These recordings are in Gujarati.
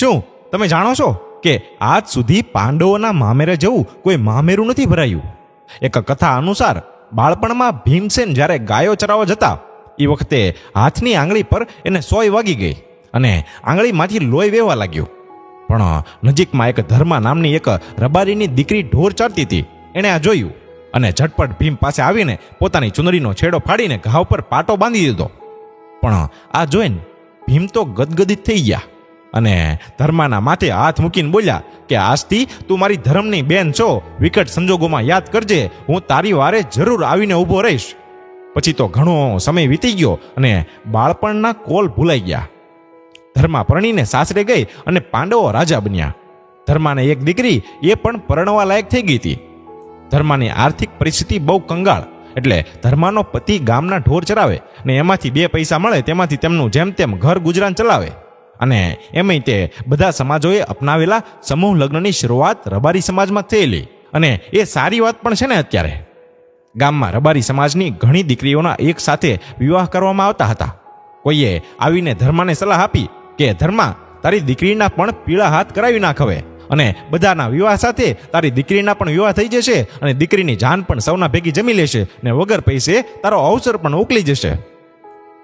શું? તમે જાણો છો કે આજ સુધી પાંડવોના મામેરે જવું કોઈ મામેરું નથી ભરાયું? એક કથા અનુસાર, બાળપણમાં ભીમસેન જ્યારે ગાયો ચરાવવા જતા એ વખતે હાથની આંગળી પર એને સોય વાગી ગઈ અને આંગળીમાંથી લોહી વહેવા લાગ્યું. પણ નજીકમાં એક ધર્મા નામની એક રબારીની દીકરી ઢોર ચારતી હતી. એણે આ જોયું અને ઝટપટ ભીમ પાસે આવીને પોતાની ચુંદડીનો છેડો ફાડીને ઘાવ પર પાટો બાંધી દીધો. પણ આ જોઈને ભીમ તો ગદગદિત થઈ ગયા. અને ધર્માના માથે હાથ મૂકીને બોલ્યા કે આજથી તું મારી ધર્મની બેન છો. વિકટ સંજોગોમાં યાદ કરજે. હું તારી વારે જરૂર આવીને ઊભો રહીશ. પછી તો ઘણો સમય વીતી ગયો અને બાળપણના કોલ ભૂલાઈ ગયા. ધર્મા પરણીને સાસરે ગઈ અને પાંડવો રાજા બન્યા. ધર્માને એક દીકરી એ પણ પરણવા લાયક થઈ ગઈ હતી. ધર્માની આર્થિક પરિસ્થિતિ બહુ કંગાળ, એટલે ધર્માનો પતિ ગામના ઢોર ચરાવે ને એમાંથી બે પૈસા મળે, તેમાંથી તેમનું જેમ તેમ ઘર ગુજરાન ચલાવે. અને એમય તે બધા સમાજોએ અપનાવેલા સમૂહ લગ્નની શરૂઆત રબારી સમાજમાં થયેલી. અને એ સારી વાત પણ છે ને અત્યારે. ગામમાં રબારી સમાજની ઘણી દીકરીઓના એક સાથે વિવાહ કરવામાં આવતા હતા. કોઈએ આવીને ધર્માને સલાહ આપી કે, ધર્મા, તારી દીકરીના પણ પીળા હાથ કરાવી નાખ હવે અને બધાના વિવાહ સાથે તારી દીકરીના પણ વિવાહ થઈ જશે અને દીકરીની જાન પણ સૌના ભેગી જમી લેશે ને વગર પૈસે તારો અવસર પણ ઉકલી જશે.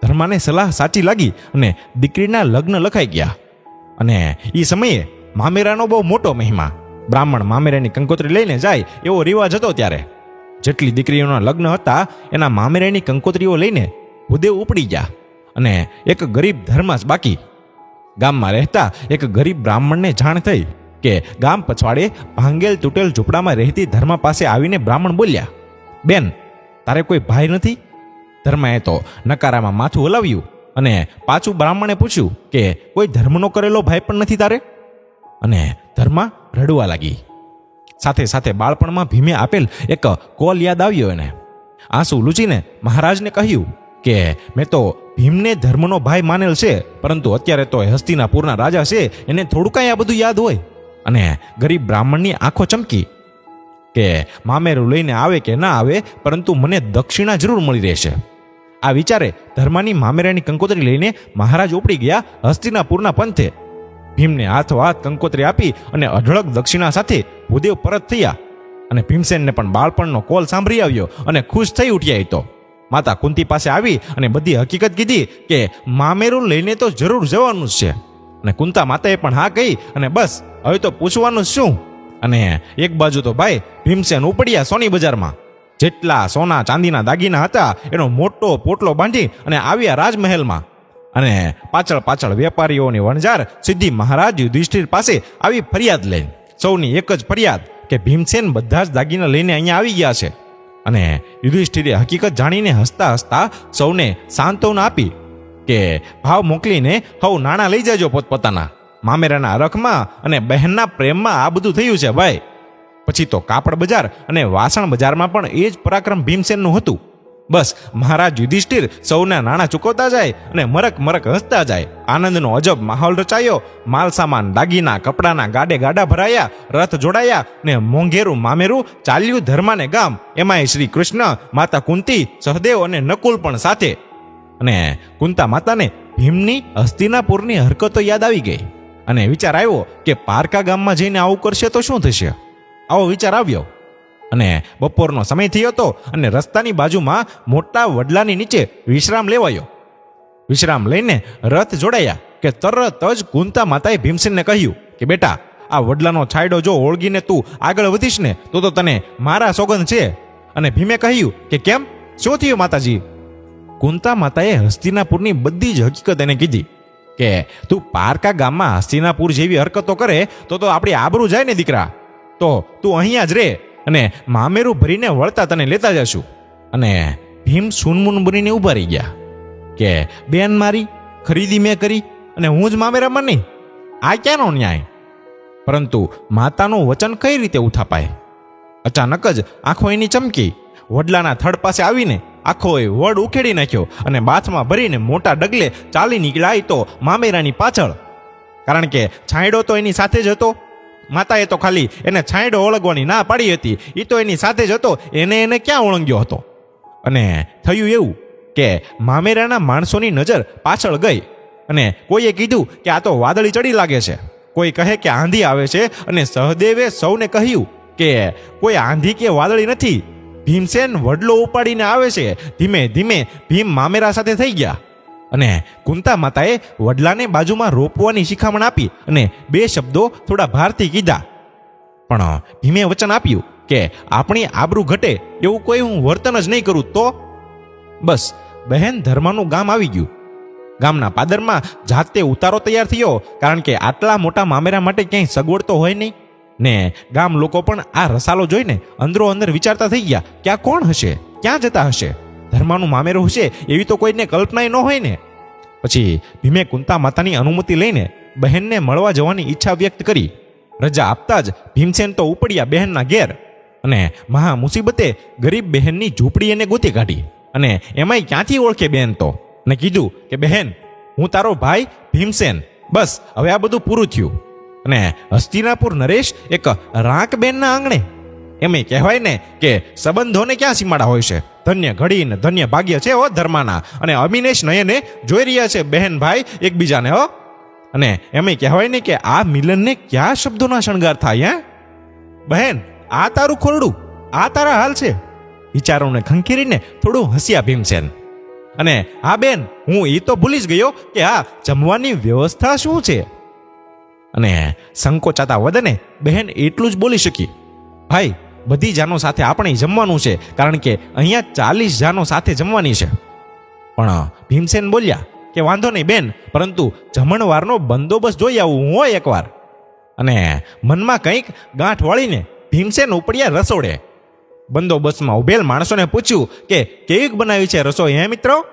ધર્માને સલાહ સાચી લાગી અને દીકરીના લગ્ન લખાઈ ગયા. અને એ સમયે મામેરાનો બહુ મોટો મહિમા. બ્રાહ્મણ મામેરાની કંકોત્રી લઈને જાય એવો રિવાજ હતો ત્યારે. જેટલી દીકરીઓના લગ્ન હતા, એના મામેરાની કંકોત્રીઓ લઈને ભૂદેવ ઉપડી ગયા. અને એક ગરીબ ધર્માસ બાકી. ગામમાં રહેતા એક ગરીબ બ્રાહ્મણને જાણ થઈ કે ગામ પછવાડે ભાંગેલ તૂટેલ ઝૂંપડામાં રહેતી ધર્મા પાસે આવીને બ્રાહ્મણ બોલ્યા, બેન, તારે કોઈ ભાઈ નથી? ધર્માએ તો નકારામાં માથું હલાવ્યું અને પાછું બ્રાહ્મણે પૂછ્યું કે કોઈ ધર્મનો કરેલો ભાઈ પણ નથી તારે? અને ધર્મા રડવા લાગી. સાથે સાથે બાળપણમાં ભીમે આપેલ એક કોલ યાદ આવ્યો એને. આંસુ લૂચીને મહારાજને કહ્યું કે, મેં તો ભીમને ધર્મનો ભાઈ માનેલ છે, પરંતુ અત્યારે તો હસ્તિનાપુરના રાજા છે, એને થોડું કાંઈ આ બધું યાદ હોય. અને ગરીબ બ્રાહ્મણની આંખો ચમકી કે, મામેરું લઈને આવે કે ના આવે, પરંતુ મને દક્ષિણા જરૂર મળી રહેશે. આ વિચારે ધર્માની મામેરાની કંકોત્રી લઈને મહારાજ ઉપડી ગયા હસ્તિનાપુરના પંથે. ભીમને હાથો હાથ કંકોત્રી આપી અને અઢળક દક્ષિણા સાથે ભૂદેવ પરત થયા અને ભીમસેનને પણ બાળપણનો કોલ સાંભળી આવ્યો અને ખુશ થઈ ઉઠ્યા તો. માતા કુંતી પાસે આવી અને બધી હકીકત કીધી કે મામેરું લઈને તો જરૂર જવાનું જ છે. અને કુંતા માતાએ પણ હા કહી અને બસ, હવે તો પૂછવાનું શું? અને એક બાજુ તો ભાઈ, ભીમસેન ઉપડ્યા સોની બજારમાં. જેટલા સોના ચાંદીના દાગીના હતા, એનો મોટો પોટલો બાંધી અને આવ્યા રાજમહેલમાં. અને પાછળ પાછળ વેપારીઓની વણઝાર સીધી મહારાજ યુધિષ્ઠિર પાસે આવી ફરિયાદ લઈને સૌની એક જ ફરિયાદ કે ભીમસેન બધા જ દાગીના લઈને અહીંયા આવી ગયા છે. અને યુધિષ્ઠિરે હકીકત જાણીને હસતા હસતા સૌને સાંત્વના આપી કે ભાવ મોકલીને હવ નાણાં લઈ જજો પોતપોતાના. મામેરાના રખમાં અને બહેનના પ્રેમમાં આ બધું થયું છે ભાઈ. પછી તો કાપડ બજાર અને વાસણ બજારમાં પણ એ જ પરાક્રમ ભીમસેનનું હતું. બસ, મહારાજ યુધિષ્ઠિર સૌના નાણાં ચૂકવતા જાય અને મરક મરક હસતા જાય. આનંદનો અજબ માહોલ રચાયો. માલ સામાન દાગીના, કપડાના ગાડે ગાડા ભરાયા, રથ જોડાયા ને મોંઘેરું મામેરું ચાલ્યું ધર્માને ગામ. એમાંય શ્રી કૃષ્ણ, માતા કુંતી, સહદેવ અને નકુલ પણ સાથે. અને કુંતા માતાને ભીમની, હસ્તિનાપુરની હરકતો યાદ આવી ગઈ. અને વિચાર આવ્યો કે પારકા ગામમાં જઈને આવું કરશે તો શું થશે? આવો વિચાર આવ્યો. અને બપોરનો સમય થયો હતો અને રસ્તાની બાજુમાં મોટા વડલાની નીચે વિશ્રામ લેવાયો. વિશ્રામ લઈને રથ જોડાયા કે તરત જ કુંતા માતાએ ભીમસેનને કહ્યું કે, બેટા, આ વડલાનો છાંયડો જો ઓળગીને તું આગળ વધીશ ને, તો તો તને મારા સોગંદ છે. અને ભીમે કહ્યું કે, કેમ? શું થયું માતાજી? કુંતા માતાએ હસ્તિનાપુરની બધી જ હકીકત એને કીધી કે, તું પારકા ગામમાં હસ્તિનાપુર જેવી હરકતો કરે તો તો આપણી આબરૂ જાય ને દીકરા. તો તું અહીંયા જ રે અને મામેરું ભરીને વળતા તને લેતા જશું. અને ભીમ સુનમુન બનીને ઊભા રહી ગયા કે, બેન મારી, ખરીદી મેં કરી અને હું જ મામેરામાં નહીં. આ ક્યાંનો ન્યાય? પરંતુ માતાનું વચન કઈ રીતે ઉથાપાય? અચાનક જ આંખો એની ચમકી. વડલાના થડ પાસે આવીને આખો એ વડ ઉખેડી નાખ્યો અને બાથમાં ભરીને મોટા ડગલે ચાલી નીકળાય તો મામેરાની પાછળ. કારણ કે છાંયડો તો એની સાથે જ હતો. માતાએ તો ખાલી એને છાંયડો ઓળગવાની ના પાડી હતી. એ તો એની સાથે જ હતો. એને એને ક્યાં ઓળંગ્યો હતો? અને થયું એવું કે મામેરાના માણસોની નજર પાછળ ગઈ અને કોઈએ કીધું કે આ તો વાદળી ચડી લાગે છે. કોઈ કહે કે આંધી આવે છે અને સહદેવે સૌને કહ્યું કે કોઈ આંધી કે વાદળી નથી. ભીમસેન વડલો ઉપાડીને આવે છે. ધીમે ધીમે ભીમ મામેરા સાથે થઈ ગયા. અને કુંતા માતાએ વડલાને બાજુમાં રોપવાની શિખામણ આપી અને બે શબ્દો થોડા ભારથી કીધા. પણ ભીમે વચન આપ્યું કે આપણી આબરૂ ઘટે એવું કોઈ હું વર્તન જ નહીં કરું તો? બસ, બહેન ધર્માનું ગામ આવી ગયું. ગામના પાદરમાં જાતે ઉતારો તૈયાર થયો કારણ કે આટલા મોટા મામેરા માટે ક્યાંય સગવડ તો હોય નહીં. ને ગામ લોકો પણ આ રસાલો જોઈને અંદરો અંદર વિચારતા થઈ ગયા કે આ કોણ હશે? ક્યાં જતા હશે? ધર્માનું મામેરું હશે, એવી તો કોઈને કલ્પનાય ન હોય ને. પછી ભીમે કુંતા માતાની અનુમતિ લઈને બહેનને મળવા જવાની ઈચ્છા વ્યક્ત કરી. રજા આપતા જ ભીમસેન તો ઉપડ્યા બહેનના ઘેર અને મહા મુસીબતે ગરીબ બહેનની ઝૂંપડી એને ગોતી કાઢી અને એમાંય ક્યાંથી ઓળખે બહેન તો? ને કીધું કે, બહેન, હું તારો ભાઈ ભીમસેન. બસ, હવે આ બધું પૂરું થયું. અને હસ્તિનાપુર નરેશ એક રાંક બહેનના આંગણે એમ કહેવાય ને કે સંબંધોને ક્યાં સીમાડા હોય છે? ધન્ય ઘડી ને ધન્ય ભાગ્ય છે હો ધર્માના. અને અમિનેશ નયને જોઈ રહ્યા છે બહેન ભાઈ એકબીજાને, હો. અને એમ કહેવાય ને કે આ મિલનને કયા શબ્દોના શણગાર થાય, હે? બહેન, આ તારું ખોરડું, આ તારા હાલ છે. વિચારોને ખંખેરીને થોડું હસ્યા ભીમસેન અને હા બેન, હું એ તો ભૂલી જ ગયો કે આ જમવાની વ્યવસ્થા શું છે? અને સંકોચાતા વદને બહેન એટલું જ બોલી શકી. ભાઈ બધી જાનો સાથે આપણે જમવાનું છે. કારણ કે અહીંયા ચાલીસ જાનો સાથે જમવાની છે. પણ ભીમસેન બોલ્યા કે વાંધો નહીં બેન, પરંતુ જમણવારનો બંદોબસ્ત જોઈ આવું હોય એકવાર. અને મનમાં કંઈક ગાંઠ વળીને ભીમસેન ઉપડ્યા રસોડે. બંદોબસ્તમાં ઉભેલ માણસોને પૂછ્યું કે કેવીક બનાવી છે રસોઈ હે મિત્રો?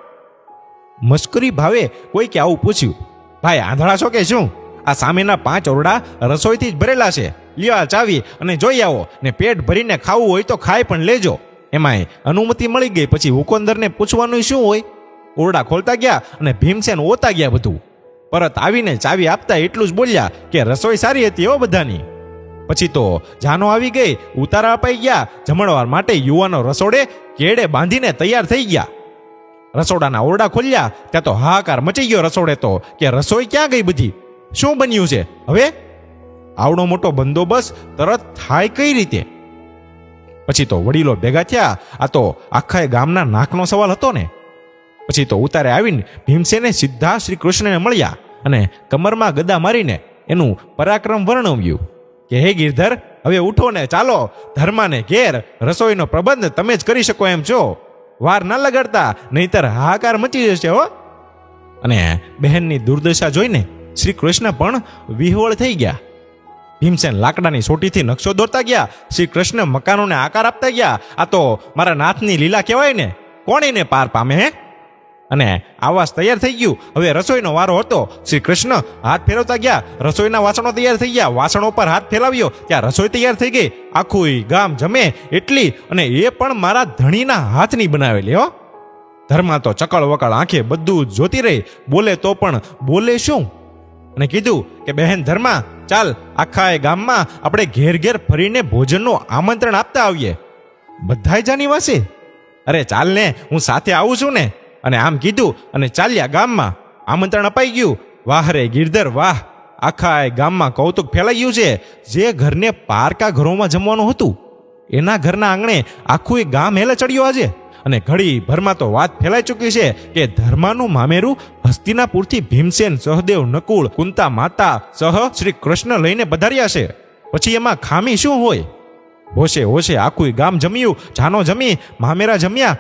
મશ્કરી ભાવે કોઈકે આવું પૂછ્યું. ભાઈ, આંધળા છો કે શું? આ સામેના પાંચ ઓરડા રસોઈથી જ ભરેલા છે. લ્યો ચાવી અને જોઈ આવો ને પેટ ભરીને ખાવું હોય તો ખાઈ પણ લેજો. એમાંય અનુમતિ મળી ગઈ, પછી હુકોંદરને પૂછવાનું શું હોય? ઓરડા ખોલતા ગયા અને ભીમસેન ઓતા ગયા બધું. પરત આવીને ચાવી આપતા એટલું જ બોલ્યા કે રસોઈ સારી હતી હો બધાની. પછી તો જાનો આવી ગઈ, ઉતારા અપાઈ ગયા, જમણવાર માટે યુવાનો રસોડે કેડે બાંધીને તૈયાર થઈ ગયા. રસોડાના ઓરડા ખોલ્યા, ત્યાં તો હાહાકાર મચી ગયો રસોડે તો કે રસોઈ ક્યાં ગઈ બધી? શું બન્યું છે? હવે આવડો મોટો બંદોબસ્ત તરત થાય કઈ રીતે? પછી તો વડીલો ભેગા થયા, આ તો આખા ગામના નાકનો સવાલ હતો ને. પછી તો ઉતારે આવીને ભીમસેને સીધા શ્રી કૃષ્ણને મળ્યા અને કમરમાં ગદા મારીને એનું પરાક્રમ વર્ણવ્યું કે, હે ગિરધર, હવે ઉઠો ને ચાલો, ધર્માને ઘેર, રસોઈનો પ્રબંધ તમે જ કરી શકો એમ છો. વાર ન લગાડતા, નહીતર હાહાકાર મચી જશે હો. અને બહેનની દુર્દશા જોઈને શ્રી કૃષ્ણ પણ વિહોળ થઈ ગયા. ભીમસેન લાકડાની સોટીથી નકશો દોરતા ગયા શ્રી કૃષ્ણ મકાનોને આકાર આપતા ગયા. આ તો મારા નાથની લીલા કહેવાય ને, કોણ એને પાર પામે હે? અને આવાસ તૈયાર થઈ ગયું. હવે રસોઈનો વારો હતો. શ્રી કૃષ્ણ હાથ ફેરવતા ગયા. રસોઈના વાસણો તૈયાર થઈ ગયા. વાસણો પર હાથ ફેલાવ્યો. ત્યાં રસોઈ તૈયાર થઈ ગઈ. આખું ગામ જમે એટલી અને એ પણ મારા ધણીના હાથની બનાવેલી, હો. ધર્મા તો ચકળ વકળ આંખે બધું જોતી રહી. બોલે તો પણ, બોલે શું? અને કીધું કે, બહેન ધર્મા, ચાલ આખા એ ગામમાં આપણે ઘેર ઘેર ફરીને ભોજનનું આમંત્રણ આપતા આવીએ. બધાય જાની અરે ચાલ ને, હું સાથે આવું છું ને. અને આમ કીધું અને ચાલ્યા ગામમાં. આમંત્રણ અપાઈ ગયું. વાહ રે ગિરધર, વાહ! આખા એ ગામમાં કૌતુક ફેલાઈ ગયું છે. જે ઘરને પારકા ઘરોમાં જમવાનું હતું, એના ઘરના આંગણે આખું એ ગામ હેલે ચડ્યું આજે. અને ઘડી ભરમાં તો વાત ફેલાઈ ચૂકી છે કે ધર્માનું મામેરું હસ્તિનાપુરથી ભીમસેન, સહદેવ, નકુળ, કુંતા માતા, સહ શ્રી કૃષ્ણ લઈને પધાર્યા છે. પછી એમાં ખામી શું હોય? હોશે હોશે, આખું ગામ જમ્યું, જાનો જમી, મામેરા જમ્યા